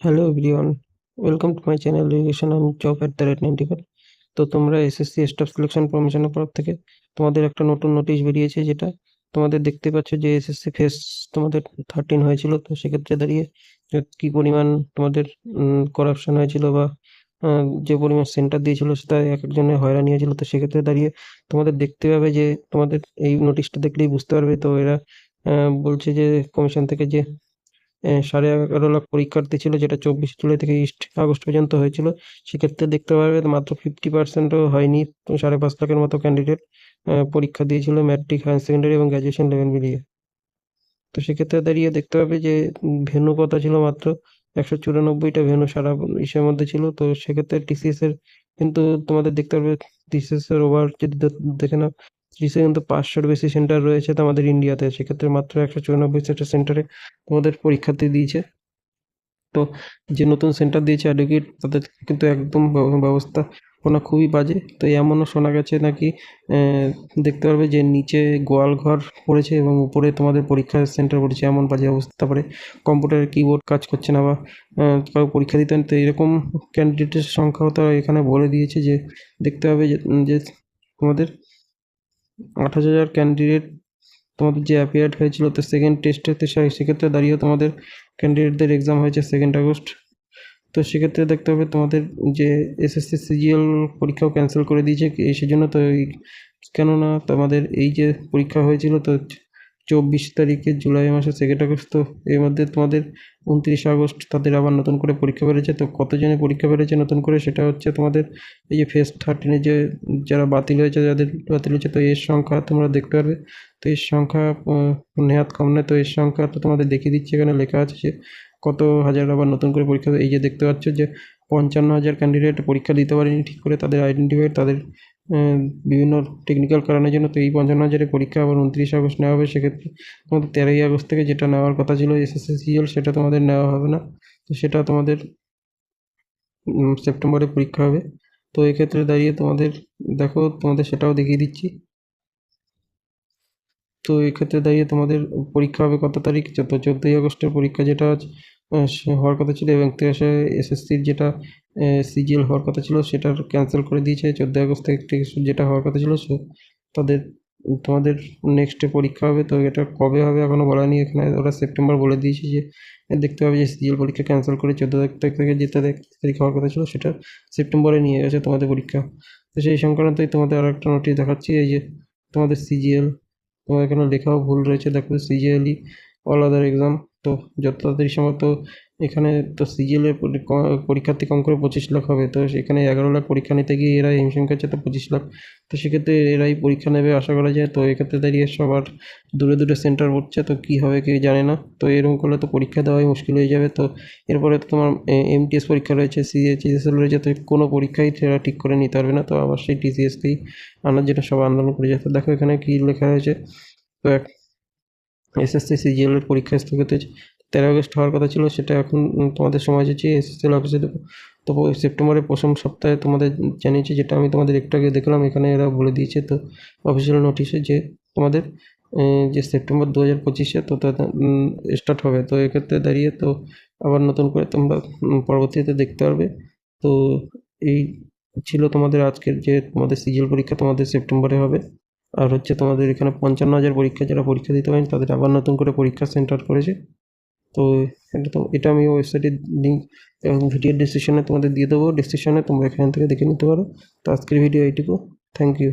Hello everyone welcome to my channel education and job at the rate ninety five তো তোমরা SSC staff selection কমিশনের তরফ থেকে তোমাদের একটা নতুন নোটিশ বেরিয়েছে যেটা তোমাদের দেখতে পাচ্ছ যে এসএসসি ফেস তোমাদের থার্টিন হয়েছিল, তো সেক্ষেত্রে দাঁড়িয়ে কী পরিমাণ তোমাদের করাপশন হয়েছিল বা যে পরিমাণ সেন্টার দিয়েছিল সেটা এক একজনের হয়রানি হয়েছিল, তো সেক্ষেত্রে দাঁড়িয়ে তোমাদের দেখতে পাবে যে তোমাদের এই নোটিশটা দেখলেই বুঝতে পারবে। তো এরা বলছে যে কমিশন থেকে যে সাড়ে এগারো লাখ পরীক্ষার্থী ছিল, যেটা চব্বিশ জুলাই থেকে ইস্ট আগস্ট পর্যন্ত হয়েছিল। সেক্ষেত্রে দেখতে পাবে মাত্র ফিফটি পার্সেন্টও হয়নি সাড়ে পাঁচ লাখের মতো ক্যান্ডিডেট পরীক্ষা দিয়েছিল ম্যাট্রিক হায়ার সেকেন্ডারি এবং গ্র্যাজুয়েশন লেভেল মিলিয়ে। তো সেক্ষেত্রে দাঁড়িয়ে দেখতে পাবে যে ভেনু কথা ছিল মাত্র? একশো চুরানব্বইটা ভেনু সারা ইসের মধ্যে ছিল। তো সেক্ষেত্রে টিসিএস এর কিন্তু তোমাদের দেখতে পাবে টিসিএস এর ওভার যদি দেখে নাও টিসিএস কিন্তু পাঁচশোর বেশি সেন্টার রয়েছে তো আমাদের ইন্ডিয়াতে সেক্ষেত্রে মাত্র একশো চুরানব্বই সেন্টারে তোমাদের পরীক্ষার্থী দিয়েছে। তো যে নতুন সেন্টার দিয়েছে অ্যাডভোকেট তাদের কিন্তু একদম ব্যবস্থা ব্যবস্থাপনা খুবই বাজে। তো এমনও শোনা গেছে নাকি দেখতে পারবে যে নিচে গোয়াল ঘর পড়েছে এবং উপরে তোমাদের পরীক্ষার সেন্টার পড়েছে। এমন বাজে অবস্থা। তারপরে কম্পিউটারের কিবোর্ড কাজ করছে না বা কারও পরীক্ষা দিতে তো এরকম ক্যান্ডিডেটের সংখ্যাও তারা এখানে বলে দিয়েছে যে, দেখতে হবে যে তোমাদের আঠাশ হাজার ক্যান্ডিডেট তোমাদের যে অ্যাপিয়ার্ড হয়েছিল, তো সেকেন্ড টেস্টেতে সেক্ষেত্রে দাঁড়িয়ে তোমাদের ক্যান্ডিডেটদের এক্সাম হয়েছে সেকেন্ড আগস্ট। তো সেক্ষেত্রে দেখতে হবে তোমাদের যে এসএসসি সিজিএল পরীক্ষাও ক্যান্সেল করে দিয়েছে এই সেজন্য তো কেননা তোমাদের এই যে পরীক্ষা হয়েছিল, তো চব্বিশ তারিখে জুলাই মাসের সেকেন্ড আগস্ট, তো এর মধ্যে তোমাদের উনত্রিশে আগস্ট তাদের আবার নতুন করে পরীক্ষা বেড়েছে তো কতজনে পরীক্ষা বেড়েছে নতুন করে সেটা হচ্ছে তোমাদের এই যে ফেস থার্টিনে যে যারা বাতিল হয়েছে, যাদের বাতিল হয়েছে, তো এর সংখ্যা তোমরা দেখতে পারবে। তো এর সংখ্যা নেহাত কম নয়, তো এর সংখ্যা তো তোমাদের দেখিয়ে দিচ্ছে। এখানে লেখা আছে যে কত হাজার আবার নতুন করে পরীক্ষা এই যে দেখতে পাচ্ছ যে পঞ্চান্ন হাজার ক্যান্ডিডেট পরীক্ষা দিতে পারেনি ঠিক করে তাদের আইডেন্টিফাই তাদের বিভিন্ন টেকনিক্যাল কারণের জন্য তো এই পঞ্চান্ন হাজারের পরীক্ষা আবার উনত্রিশে আগস্ট নেওয়া হবে। সেক্ষেত্রে তোমাদের তেরোই আগস্ট থেকে যেটা নেওয়ার কথা ছিল এসএসসি সিএল সেটা তোমাদের নেওয়া হবে না। তো সেটা তোমাদের সেপ্টেম্বরে পরীক্ষা হবে। তো এক্ষেত্রে দাঁড়িয়ে তোমাদের, দেখো তোমাদের সেটাও দেখিয়ে দিচ্ছি। তো এক্ষেত্রে দাঁড়িয়ে তোমাদের পরীক্ষা হবে কত তারিখ? তো চোদ্দোই আগস্টের পরীক্ষা যেটা সে হওয়ার কথা ছিল এবং তেইশে এসএসসির যেটা সিজিএল হওয়ার কথা ছিল সেটা ক্যান্সেল করে দিয়েছে। চোদ্দোই আগস্ট থেকে থেকে যেটা হওয়ার কথা ছিল সে তাদের, তোমাদের নেক্সটে পরীক্ষা হবে। তো এটা কবে হবে এখনও বলা নেই। এখানে ওরা সেপ্টেম্বর বলে দিয়েছে যে, দেখতে হবে যে সিজিএল পরীক্ষা ক্যান্সেল করে চোদ্দ তারিখ থেকে যে তারিখ তারিখ হওয়ার কথা ছিল সেটা সেপ্টেম্বরে নিয়ে গেছে তোমাদের পরীক্ষা। তো সেই সংক্রান্তই তোমাদের আর একটা নোটিশ দেখাচ্ছি, এই যে তোমাদের সিজিএল তোমার এখানে লেখাও ভুল রয়েছে। দেখো সিজিএলই অল আদার এক্সাম তো যত তাড়াতাড়ি সম্ভব তো এখানে তো সিজিএলের পরীক্ষার্থী কম করে পঁচিশ লাখ হবে। তো সেখানে এগারো লাখ পরীক্ষা নিতে গিয়ে এরা হিমশিম খাচ্ছে তো পঁচিশ লাখ। তো সেক্ষেত্রে এরাই পরীক্ষা নেবে আশা করা যায়। তো এক্ষেত্রে দাঁড়িয়ে সবার দূরে দূরে সেন্টার পড়ছে তো কী হবে কেউ জানে না। তো এরকম করলে তো পরীক্ষা দেওয়াই মুশকিল হয়ে যাবে। তো এরপরে তো তোমার এমটিএস পরীক্ষা রয়েছে সিএইচএসএল রয়েছে। তো কোনো পরীক্ষাই সেরা ঠিক করে নিতে পারবে না। তো আবার সেই টিসিএসকেই আনার জন্য সব আন্দোলন করে তো দেখো এখানে কী লেখা হয়েছে তো এক এসএসসি সিজিএল এর পরীক্ষা স্থগিত হয়েছে। তেরো আগস্ট হওয়ার কথা ছিল, সেটা এখন তোমাদের সময় চেয়েছি এসএসসিএল অফিসে তো সেপ্টেম্বরের প্রথম সপ্তাহে তোমাদের জানিয়েছি, যেটা আমি তোমাদের একটু আগে দেখলাম, এখানে এরা বলে দিয়েছে, তো অফিসিয়াল নোটিশে যে তোমাদের যে সেপ্টেম্বর দু হাজার পঁচিশে, তো স্টার্ট হবে। তো এক্ষেত্রে দাঁড়িয়ে তো আবার নতুন করে তোমরা পরবর্তীতে দেখতে পারবে। তো এই ছিল তোমাদের আজকের যে তোমাদের সিজিএল পরীক্ষা, তোমাদের সেপ্টেম্বরে হবে। আর হচ্ছে তোমাদের এখানে পঞ্চান্ন হাজার পরীক্ষা যারা পরীক্ষা দিতে পারেন, তাদের আবার নতুন করে পরীক্ষা সেন্টার করেছে। তো এটা তো, এটা আমি ওয়েবসাইটের লিঙ্ক এবং ভিডিওর ডিসক্রিপশনে তোমাদের দিয়ে দেবো। ডিসক্রিপশনে তোমরা এখান থেকে দেখে নিতে পারো। তো আজকের ভিডিও এইটুকু। Thank you